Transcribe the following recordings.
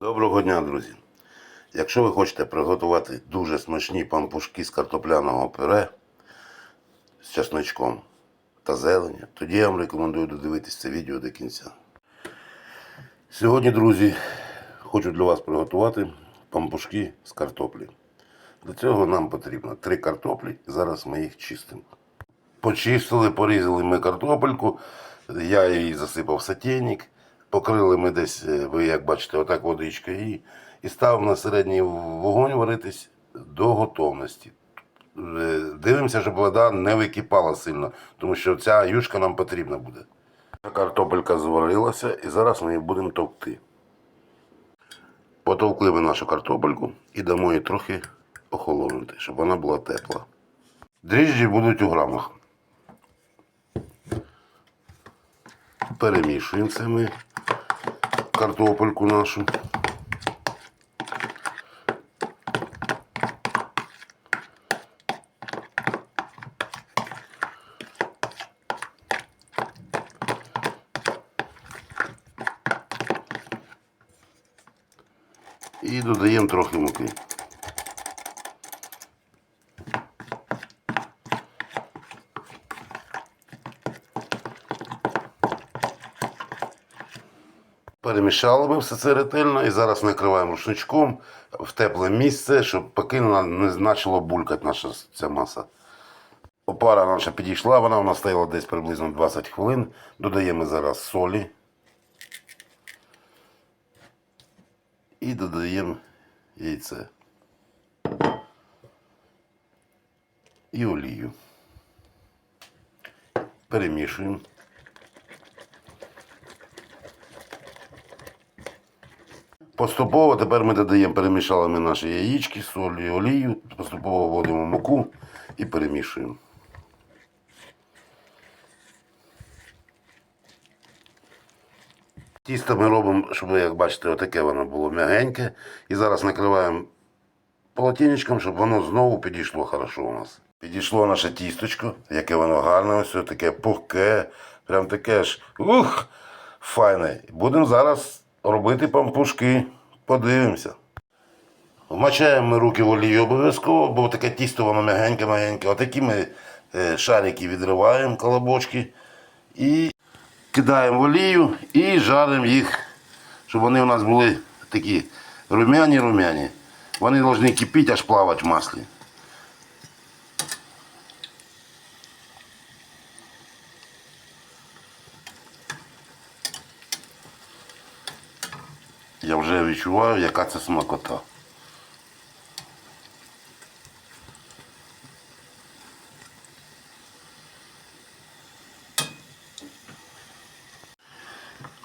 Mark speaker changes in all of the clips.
Speaker 1: Доброго дня, друзі! Якщо ви хочете приготувати дуже смачні пампушки з картопляного пюре з чесночком та зеленю, тоді я вам рекомендую додивитись це відео до кінця. Сьогодні, друзі, хочу для вас приготувати пампушки з картоплі. Для цього нам потрібно три картоплі, зараз ми їх чистимо. Почистили, порізали ми картопельку, я її засипав в сотейник, покрили ми десь, е, ви як бачите, отак водичкою і, і ставимо на середній вогонь варитись до готовності. Е, Дивимося, щоб вода не википала сильно, тому що ця юшка нам потрібна буде. Картопелька зварилася і зараз ми її будемо товкти. Потовкли ми нашу картопельку і дамо їй трохи охолонути, щоб вона була тепла. Дріжджі будуть у грамах. Перемішуємо це ми картопельку нашу. І додаємо трохи муки. Перемішали ми все це ретельно і зараз накриваємо рушничком в тепле місце, щоб поки не почало булькати наша ця маса. Опара наша підійшла, вона у нас стояла десь приблизно 20 хвилин. Додаємо зараз солі. І додаємо яйце. І олію. Перемішуємо. Поступово тепер ми додаємо, перемішали ми наші яєчки, соль і олію, поступово вводимо муку і перемішуємо. Тісто ми робимо, щоб, як бачите, отаке воно було м'ягеньке. І зараз накриваємо полотенечком, щоб воно знову підійшло хорошо у нас. Підійшло наше тісточко, яке воно гарне, ось таке пухке, прям таке ж ух, файне. Будемо зараз робити пампушки. Подивимося. Вмачаємо ми руки в олію обов'язково, бо таке тісто воно м'ягеньке-мягеньке. Отакі ми е, шарики відриваємо, колобочки. І кидаємо в олію і жаримо їх, щоб вони у нас були такі румяні-румяні. Вони повинні кипіти, аж плавати в маслі. Я вже відчуваю, яка це смакота.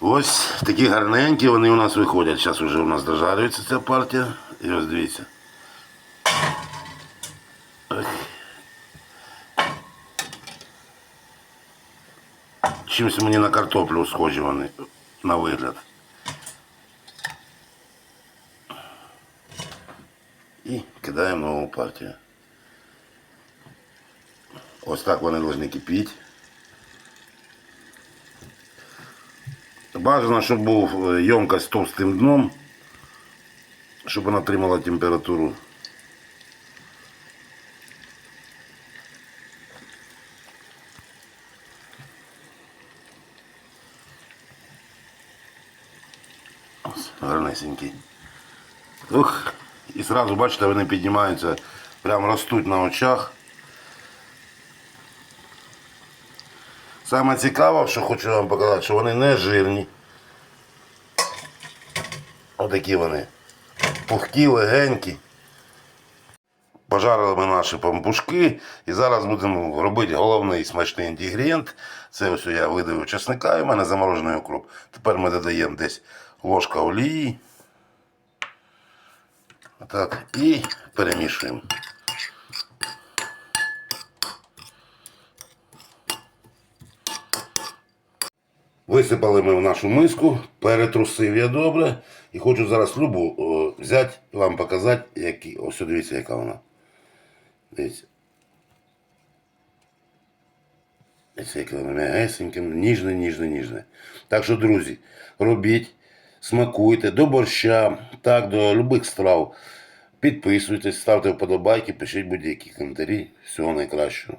Speaker 1: Ось такі гарненькі вони у нас виходять. Зараз вже у нас дожарюється ця партія. І ось дивіться. Ось. Чимось мені на картоплю схожі вони на вигляд. І кидаємо нову партію. Ось так вони повинні кипіти. Бажано, щоб був е, ємкость з товстим дном, щоб вона тримала температуру. Ось, гарнесенький. Ух, і зразу, бачите, вони піднімаються, прям ростуть на очах. Саме цікаве, що хочу вам показати, що вони не жирні. Отакі вони. Пухкі, легенькі. Пожарили ми наші пампушки і зараз будемо робити головний смачний інгредієнт. Це ось я видавив чесника і в мене заморожений укроп. Тепер ми додаємо десь ложка олії. Так, і перемішуємо. Висипали ми в нашу миску, перетрусив я добре. І хочу зараз любу о, взяти і вам показати, які. Ось дивіться, яка вона. Дивіться. Дивіться, яке воно м'ягесеньке, ніжне, ніжне, ніжне. Так що, друзі, робіть. Смакуйте, до борща, так, до любих страв. Підписуйтесь, ставте вподобайки, пишіть будь-які коментарі. Всього найкращого.